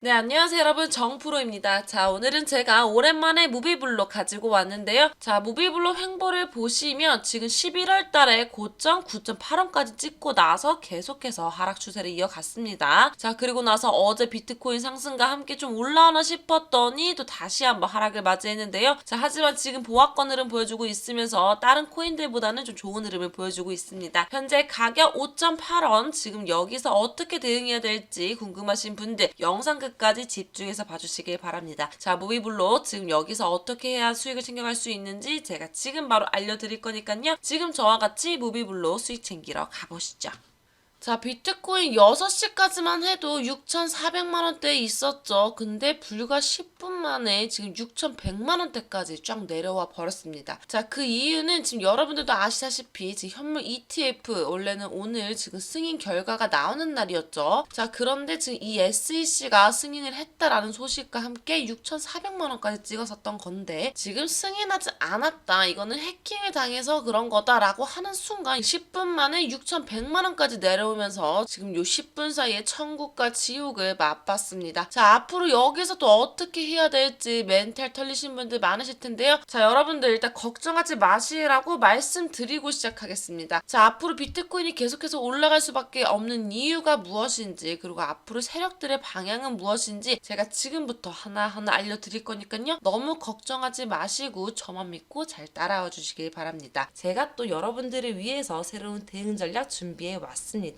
네, 안녕하세요 여러분 정프로입니다. 자, 오늘은 제가 오랜만에 무비블록 가지고 왔는데요. 자, 무비블록 횡보를 보시면 지금 11월 달에 고점 9.8원까지 찍고 나서 계속해서 하락 추세를 이어갔습니다. 자, 그리고 나서 어제 비트코인 상승과 함께 좀 올라오나 싶었더니 또 다시 한번 하락을 맞이했는데요. 자, 하지만 지금 보합권 흐름 보여주고 있으면서 다른 코인들보다는 좀 좋은 흐름을 보여주고 있습니다. 현재 가격 5.8원 지금 여기서 어떻게 대응해야 될지 궁금하신 분들 영상 끝까지 집중해서 봐주시길 바랍니다. 자, 무비블로 지금 여기서 어떻게 해야 수익을 챙겨갈 수 있는지 제가 지금 바로 알려드릴 거니까요. 지금 저와 같이 무비블로 수익 챙기러 가보시죠. 자, 비트코인 6시까지만 해도 6,400만 원대에 있었죠. 근데 불과 10분 만에 지금 6,100만 원대까지 쫙 내려와 버렸습니다. 자, 그 이유는 지금 여러분들도 아시다시피 지금 현물 ETF 원래는 오늘 지금 승인 결과가 나오는 날이었죠. 자, 그런데 지금 이 SEC가 승인을 했다라는 소식과 함께 6,400만 원까지 찍었었던 건데 지금 승인하지 않았다. 이거는 해킹을 당해서 그런 거다라고 하는 순간 10분 만에 6,100만 원까지 내려 내려오면서 지금 요 10분 사이에 천국과 지옥을 맛봤습니다. 자, 앞으로 여기서 또 어떻게 해야 될지 멘탈 털리신 분들 많으실 텐데요. 자, 여러분들 일단 걱정하지 마시라고 말씀드리고 시작하겠습니다. 자, 앞으로 비트코인이 계속해서 올라갈 수밖에 없는 이유가 무엇인지 그리고 앞으로 세력들의 방향은 무엇인지 제가 지금부터 하나하나 알려드릴 거니까요. 너무 걱정하지 마시고 저만 믿고 잘 따라와 주시길 바랍니다. 제가 또 여러분들을 위해서 새로운 대응 전략 준비해 왔습니다.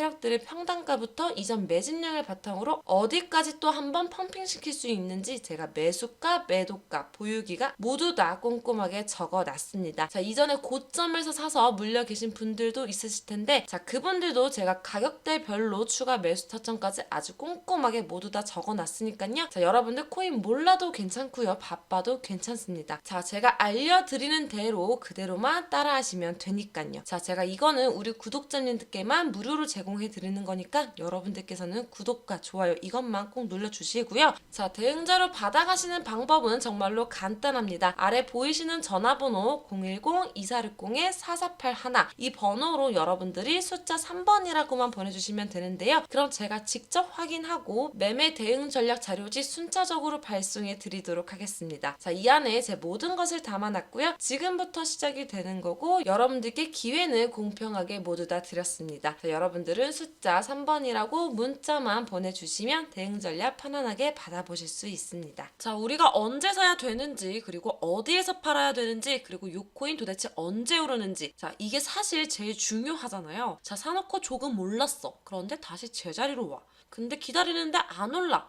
력들의 평단가부터 이전 매진량을 바탕으로 어디까지 또 한번 펌핑시킬 수 있는지 제가 매수가, 매도가, 보유기가 모두 다 꼼꼼하게 적어 놨습니다. 자, 이전에 고점에서 사서 물려 계신 분들도 있으실 텐데 자, 그분들도 제가 가격대별로 추가 매수 타점까지 아주 꼼꼼하게 모두 다 적어 놨으니까요. 자, 여러분들 코인 몰라도 괜찮고요. 바빠도 괜찮습니다. 자, 제가 알려드리는 대로 그대로만 따라 하시면 되니까요. 자, 제가 이거는 우리 구독자님들께만 무료로 제공 해 드리는 거니까 여러분들께서는 구독과 좋아요 이것만 꼭 눌러주시고요. 자, 대응자로 받아가시는 방법은 정말로 간단합니다. 아래 보이시는 전화번호 010-2460-4481 이 번호로 여러분들이 숫자 3번이라고만 보내주시면 되는데요. 그럼 제가 직접 확인하고 매매 대응 전략 자료지 순차적으로 발송해 드리도록 하겠습니다. 자, 이 안에 제 모든 것을 담아놨고요. 지금부터 시작이 되는 거고 여러분들께 기회는 공평하게 모두 다 드렸습니다. 자, 여러분들은 숫자 3번이라고 문자만 보내주시면 대응 전략 편안하게 받아보실 수 있습니다. 자, 우리가 언제 사야 되는지 그리고 어디에서 팔아야 되는지 그리고 요 코인 도대체 언제 오르는지 자, 이게 사실 제일 중요하잖아요. 자, 사놓고 조금 올랐어. 그런데 다시 제자리로 와. 근데 기다리는데 안 올라.